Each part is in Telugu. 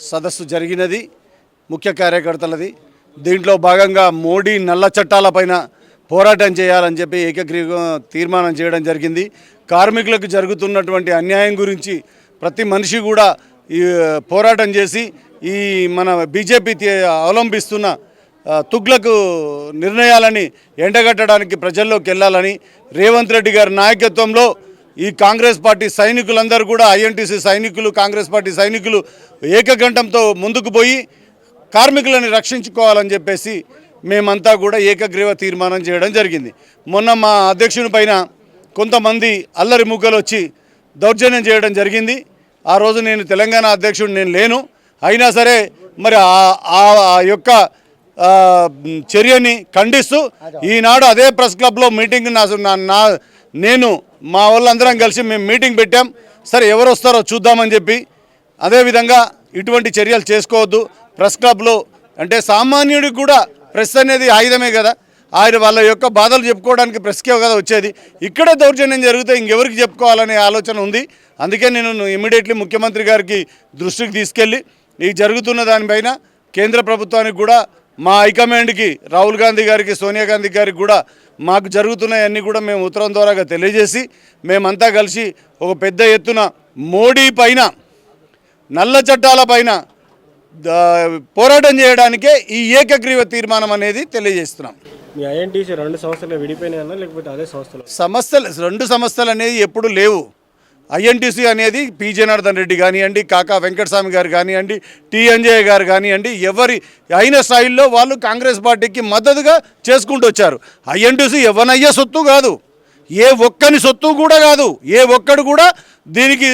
సదస్సు జరిగినది ముఖ్య కార్యకర్తలది. దీంట్లో భాగంగా మోడీ నల్ల చట్టాలపైన పోరాటం చేయాలని చెప్పి ఏకగ్రీవ తీర్మానం చేయడం జరిగింది. కార్మికులకు జరుగుతున్నటువంటి అన్యాయం గురించి ప్రతి మనిషి కూడా ఈ పోరాటం చేసి ఈ మన బీజేపీ తీ- అవలంబిస్తున్న తుగ్లకు నిర్ణయాలని ఎండగట్టడానికి ప్రజల్లోకి వెళ్ళాలని రేవంత్ రెడ్డి గారి నాయకత్వంలో ఈ కాంగ్రెస్ పార్టీ సైనికులందరూ కూడా ఐఎన్టీసీ సైనికులు కాంగ్రెస్ పార్టీ సైనికులు ఏకగంఠంతో ముందుకు పోయి కార్మికులను రక్షించుకోవాలని చెప్పేసి మేమంతా కూడా ఏకగ్రీవ తీర్మానం చేయడం జరిగింది. మొన్న మా అధ్యక్షుని పైన కొంతమంది అల్లరి ముగ్గలు వచ్చి దౌర్జన్యం చేయడం జరిగింది. ఆ రోజు నేను తెలంగాణ అధ్యక్షుడు నేను లేను. అయినా సరే మరి ఆ- ఆ ఆ యొక్క చర్యని ఖండిస్తూ ఈనాడు అదే ప్రెస్ క్లబ్లో మీటింగ్ నా- నా నేను మా వాళ్ళందరం కలిసి మేము మీటింగ్ పెట్టాం. సరే ఎవరు వస్తారో చూద్దామని చెప్పి. అదేవిధంగా ఇటువంటి చర్యలు చేసుకోవద్దు. ప్రెస్ క్లబ్లో అంటే సామాన్యుడికి కూడా ప్రెస్ అనేది ఆయుధమే కదా. ఆయన వాళ్ళ యొక్క బాధలు చెప్పుకోవడానికి ప్రెస్కే కదా వచ్చేది. ఇక్కడే దౌర్జన్యం జరిగితే ఇంకెవరికి చెప్పుకోవాలనే ఆలోచన ఉంది. అందుకే నేను ఇమీడియట్లీ ముఖ్యమంత్రి గారికి దృష్టికి తీసుకెళ్ళి ఈ జరుగుతున్న దానిపైన కేంద్ర ప్రభుత్వానికి కూడా మా హైకమాండ్కి రాహుల్ గాంధీ గారికి సోనియా గాంధీ గారికి కూడా మాకు జరుగుతున్నాయన్నీ కూడా మేము ఉత్తరం ద్వారాగా తెలియజేసి మేమంతా కలిసి ఒక పెద్ద ఎత్తున మోడీ పైన నల్ల చట్టాల పైన పోరాటం చేయడానికే ఈ ఏకగ్రీవ తీర్మానం అనేది తెలియజేస్తున్నాం. మీ ఐఎన్టీసీ రెండు సంస్థలు విడిపోయినాయన్నా లేకపోతే అదే సంస్థలు? సంస్థలు రెండు సంస్థలు అనేది ఎప్పుడు లేవు. ఐఎన్టీసీ అనేది పి జనార్దన్ రెడ్డి కానివ్వండి కాకా వెంకటస్వామి గారు కానివ్వండి టి గారు కానివ్వండి ఎవరి అయిన స్థాయిల్లో వాళ్ళు కాంగ్రెస్ పార్టీకి మద్దతుగా చేసుకుంటూ వచ్చారు. ఐఎన్టీసీ ఎవనయ్యే సొత్తు కాదు. ఏ ఒక్కని సొత్తు కూడా కాదు. ఏ ఒక్కడు కూడా దీనికి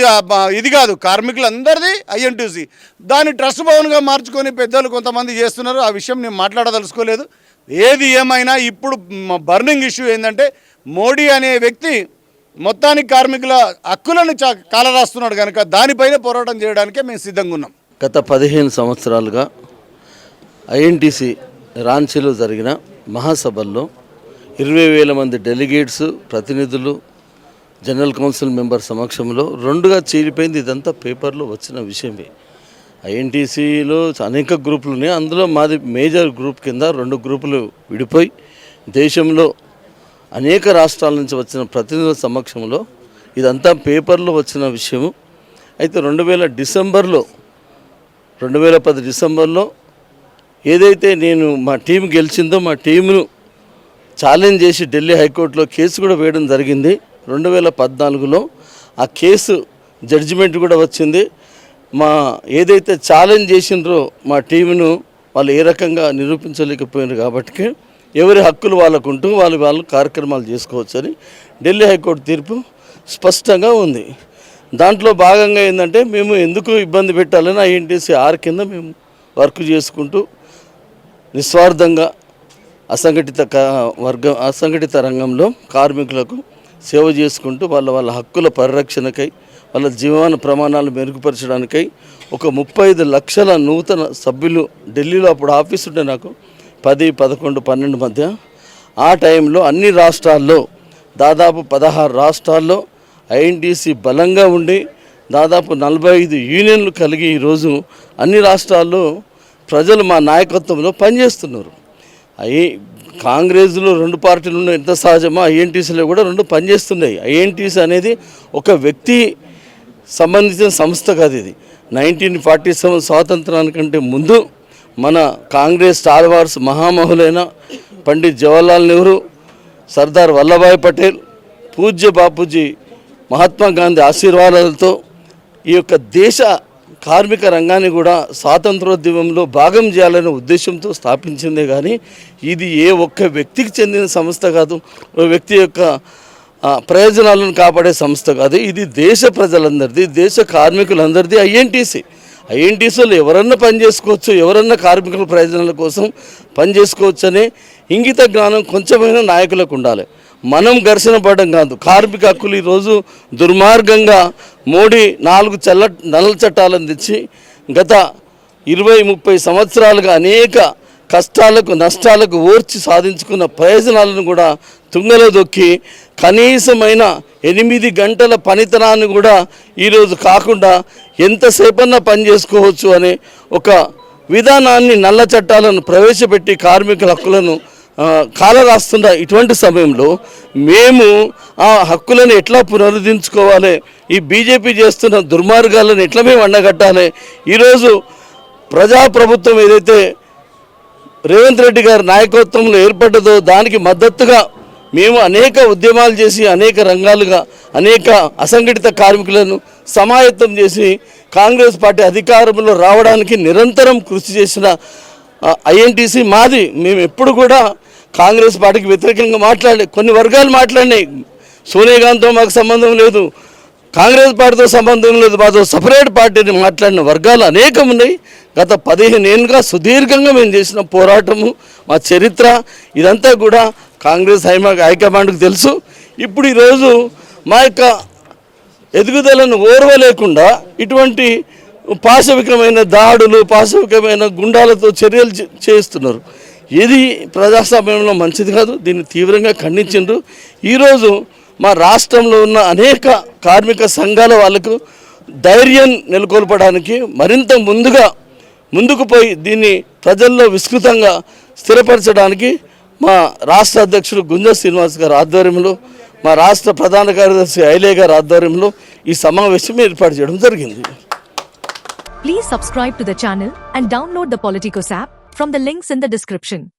ఇది కాదు. కార్మికులందరిది ఐఎన్టీసీ. దాన్ని ట్రస్ట్ భవన్గా మార్చుకొని పెద్దలు కొంతమంది చేస్తున్నారు. ఆ విషయం నేను మాట్లాడదలుచుకోలేదు. ఏది ఏమైనా ఇప్పుడు బర్నింగ్ ఇష్యూ ఏంటంటే మోడీ అనే వ్యక్తి మొత్తానికి కార్మికుల హక్కులను కాలరాస్తున్నాడు కనుక దానిపైన పోరాటం చేయడానికే మేము సిద్ధంగా ఉన్నాం. గత పదిహేను సంవత్సరాలుగా ఐఎన్టీసీ రాంచీలో జరిగిన మహాసభల్లో ఇరవై వేల మంది డెలిగేట్స్ ప్రతినిధులు జనరల్ కౌన్సిల్ మెంబర్ సమక్షంలో రెండుగా చీలిపోయింది ఇదంతా పేపర్లో వచ్చిన విషయమే. ఐఎన్టీసీలో అనేక గ్రూపులు ఉన్నాయి. అందులో మాది మేజర్ గ్రూప్ కింద రెండు గ్రూపులు విడిపోయి దేశంలో అనేక రాష్ట్రాల నుంచి వచ్చిన ప్రతినిధుల సమక్షంలో ఇదంతా పేపర్లో వచ్చిన విషయము. అయితే రెండు వేల డిసెంబర్లో రెండు వేల పది డిసెంబర్లో ఏదైతే నేను మా టీం గెలిచిందో మా టీమును ఛాలెంజ్ చేసి ఢిల్లీ హైకోర్టులో కేసు కూడా వేయడం జరిగింది. రెండు వేల పద్నాలుగులో ఆ కేసు జడ్జిమెంట్ కూడా వచ్చింది. మా ఏదైతే ఛాలెంజ్ చేసిండ్రో మా టీమును వాళ్ళు ఏ రకంగా నిరూపించలేకపోయినారు కాబట్టి ఎవరి హక్కులు వాళ్ళకు ఉంటూ వాళ్ళు వాళ్ళు కార్యక్రమాలు చేసుకోవచ్చని ఢిల్లీ హైకోర్టు తీర్పు స్పష్టంగా ఉంది. దాంట్లో భాగంగా ఏంటంటే మేము ఎందుకు ఇబ్బంది పెట్టాలని ఐఎన్టీసీ ఆర్ కింద మేము వర్క్ చేసుకుంటూ నిస్వార్థంగా అసంఘటిత కా- వర్గం అసంఘటిత రంగంలో కార్మికులకు సేవ చేసుకుంటూ వాళ్ళ వాళ్ళ హక్కుల పరిరక్షణకై వాళ్ళ జీవన ప్రమాణాలు మెరుగుపరచడానికై ఒక ముప్పై ఐదు లక్షల నూతన సభ్యులు ఢిల్లీలో అప్పుడు ఆఫీస్ ఉంటే నాకు పది పదకొండు పన్నెండు మధ్య ఆ టైంలో అన్ని రాష్ట్రాల్లో దాదాపు పదహారు రాష్ట్రాల్లో ఐఎన్టీసీ బలంగా ఉండి దాదాపు నలభై ఐదు యూనియన్లు కలిగి ఈరోజు అన్ని రాష్ట్రాల్లో ప్రజలు మా నాయకత్వంలో పనిచేస్తున్నారు. అవి కాంగ్రెస్లో రెండు పార్టీలు ఉన్న ఎంత సహజమో ఐఎన్టీసీలో కూడా రెండు పనిచేస్తున్నాయి. ఐఎన్టీసీ అనేది ఒక వ్యక్తి సంబంధించిన సంస్థ కాదు ఇది. నైన్టీన్ ఫార్టీ సెవెన్ స్వాతంత్రానికంటే ముందు మన కాంగ్రెస్ స్టార్ వార్స్ మహామహులైన పండిత్ జవహర్లాల్ నెహ్రూ సర్దార్ వల్లభాయ్ పటేల్ పూజ్య బాపూజీ మహాత్మా గాంధీ ఆశీర్వాదాలతో ఈ యొక్క దేశ కార్మిక రంగాన్ని కూడా స్వాతంత్రోద్యమంలో భాగం చేయాలనే ఉద్దేశంతో స్థాపించిందే కానీ ఇది ఏ ఒక్క వ్యక్తికి చెందిన సంస్థ కాదు ఓ వ్యక్తి యొక్క ప్రయోజనాలను కాపాడే సంస్థ కాదు. ఇది దేశ ప్రజలందరిది దేశ కార్మికులందరిది ఐఎన్టీసీ ఐఎన్టీసీలో ఎవరన్నా పని చేసుకోవచ్చు ఎవరన్నా కార్మికుల ప్రయోజనాల కోసం పని చేసుకోవచ్చు అనే ఇంగిత జ్ఞానం కొంచెమైనా నాయకులకు ఉండాలి. మనం ఘర్షణ పడడం కాదు. కార్మిక హక్కులు ఈరోజు దుర్మార్గంగా మోడీ నాలుగు చల్ల నల్ల చట్టాలను తెచ్చి గత ఇరవై ముప్పై సంవత్సరాలుగా అనేక కష్టాలకు నష్టాలకు ఓర్చి సాధించుకున్న ప్రయోజనాలను కూడా తుంగలో దొక్కి కనీసమైన ఎనిమిది గంటల పనితనాన్ని కూడా ఈరోజు కాకుండా ఎంతసేపన్నా పని చేసుకోవచ్చు అనే ఒక విధానాన్ని నల్ల చట్టాలను ప్రవేశపెట్టి కార్మికుల హక్కులను కాలరాస్తున్న ఇటువంటి సమయంలో మేము ఆ హక్కులను ఎట్లా పునరుద్ధరించుకోవాలి? ఈ బీజేపీ చేస్తున్న దుర్మార్గాలను ఎట్లా మేము అండగట్టాలి? ఈరోజు ప్రజాప్రభుత్వం ఏదైతే రేవంత్ రెడ్డి గారి నాయకత్వంలో ఏర్పడ్డదో దానికి మద్దతుగా మేము అనేక ఉద్యమాలు చేసి అనేక రంగాలుగా అనేక అసంఘటిత కార్మికులను సమాయత్తం చేసి కాంగ్రెస్ పార్టీ అధికారంలో రావడానికి నిరంతరం కృషి చేసిన ఐఎన్టీసీ మాది. మేము ఎప్పుడు కూడా కాంగ్రెస్ పార్టీకి వ్యతిరేకంగా మాట్లాడే కొన్ని వర్గాలు మాట్లాడినాయి. సోనియా గాంధీతో మాకు సంబంధం లేదు. కాంగ్రెస్ పార్టీతో సంబంధం లేదు. మాతో సపరేట్ పార్టీని మాట్లాడిన వర్గాలు అనేకం ఉన్నాయి. గత పదిహేను ఏళ్ళుగా సుదీర్ఘంగా మేము చేసిన పోరాటము మా చరిత్ర ఇదంతా కూడా కాంగ్రెస్ హైమా హైకమాండ్కు తెలుసు. ఇప్పుడు ఈరోజు మా యొక్క ఎదుగుదలను ఓర్వలేకుండా ఇటువంటి పాశవికమైన దాడులు పాశవికమైన గుండాలతో చర్యలు చే- చేస్తున్నారు ఇది ప్రజాస్వామ్యంలో మంచిది కాదు దీన్ని తీవ్రంగా ఖండించిండ్రు. ఈరోజు మా రాష్ట్రంలో ఉన్న అనేక కార్మిక సంఘాల వాళ్ళకు ధైర్యం నెలకొల్పడానికి మరింత ముందుగా ముందుకు పోయి దీన్ని ప్రజల్లో విస్తృతంగా స్థిరపరచడానికి మా రాష్ట్ర అధ్యక్షుడు గుంజ శ్రీనివాస్ గారి ఆధ్వర్యంలో మా రాష్ట్ర ప్రధాన కార్యదర్శి ఐలే గారి ఆధ్వర్యంలో ఈ సమావేశం ఏర్పాటు చేయడం జరిగింది. Please subscribe to the channel and download the Politicos app from the links in the description